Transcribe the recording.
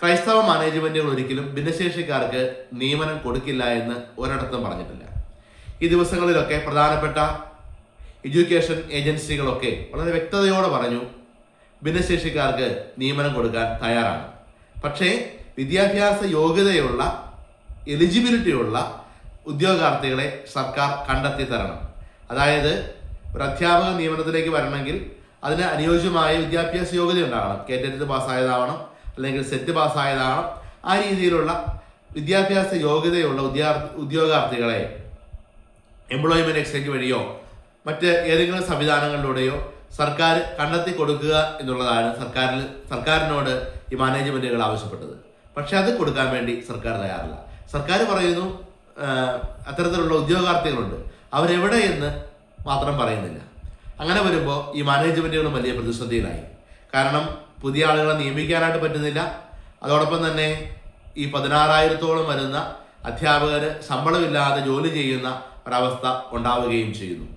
ക്രൈസ്തവ മാനേജ്മെന്റുകൾ ഒരിക്കലും ഭിന്നശേഷിക്കാർക്ക് നിയമനം കൊടുക്കില്ല എന്ന് ഒരിടത്തും പറഞ്ഞിട്ടില്ല. ഈ ദിവസങ്ങളിലൊക്കെ പ്രധാനപ്പെട്ട എഡ്യൂക്കേഷൻ ഏജൻസികളൊക്കെ വളരെ വ്യക്തതയോടെ പറഞ്ഞു ഭിന്നശേഷിക്കാർക്ക് നിയമനം കൊടുക്കാൻ തയ്യാറാണ്. പക്ഷേ വിദ്യാഭ്യാസ യോഗ്യതയുള്ള എലിജിബിലിറ്റിയുള്ള ഉദ്യോഗാർത്ഥികളെ സർക്കാർ കണ്ടെത്തി തരണം. അതായത് ഒരു അധ്യാപക നിയമനത്തിലേക്ക് വരണമെങ്കിൽ അതിന് അനുയോജ്യമായ വിദ്യാഭ്യാസ യോഗ്യത ഉണ്ടാകണം. കേറ്ററ്റ് പാസ്സായതാവണം. അല്ലെങ്കിൽ സെറ്റ് പാസ്സായതാണ് ആ രീതിയിലുള്ള വിദ്യാഭ്യാസ യോഗ്യതയുള്ള ഉദ്യോഗാർത്ഥി ഉദ്യോഗാർത്ഥികളെ എംപ്ലോയ്മെന്റ് എക്സ്ചേഞ്ച് വഴിയോ മറ്റ് ഏതെങ്കിലും സംവിധാനങ്ങളിലൂടെയോ സർക്കാർ കണ്ടെത്തി കൊടുക്കുക എന്നുള്ളതാണ് സർക്കാരിൽ സർക്കാരിനോട് ഈ മാനേജ്മെന്റുകൾ ആവശ്യപ്പെട്ടത്. പക്ഷേ അത് കൊടുക്കാൻ വേണ്ടി സർക്കാർ തയ്യാറില്ല. സർക്കാർ പറയുന്നു അത്തരത്തിലുള്ള ഉദ്യോഗാർത്ഥികളുണ്ട്. അവരെവിടെ എന്ന് മാത്രം പറയുന്നില്ല. അങ്ങനെ വരുമ്പോൾ ഈ മാനേജ്മെന്റുകളും വലിയ പ്രതിസന്ധിയിലായി. കാരണം പുതിയ ആളുകളെ നിയമിക്കാനായിട്ട് പറ്റുന്നില്ല. അതോടൊപ്പം തന്നെ ഈ പതിനാറായിരത്തോളം വരുന്ന അധ്യാപകർ ശമ്പളമില്ലാതെ ജോലി ചെയ്യുന്ന ഒരവസ്ഥ ഉണ്ടാവുകയും ചെയ്യുന്നു.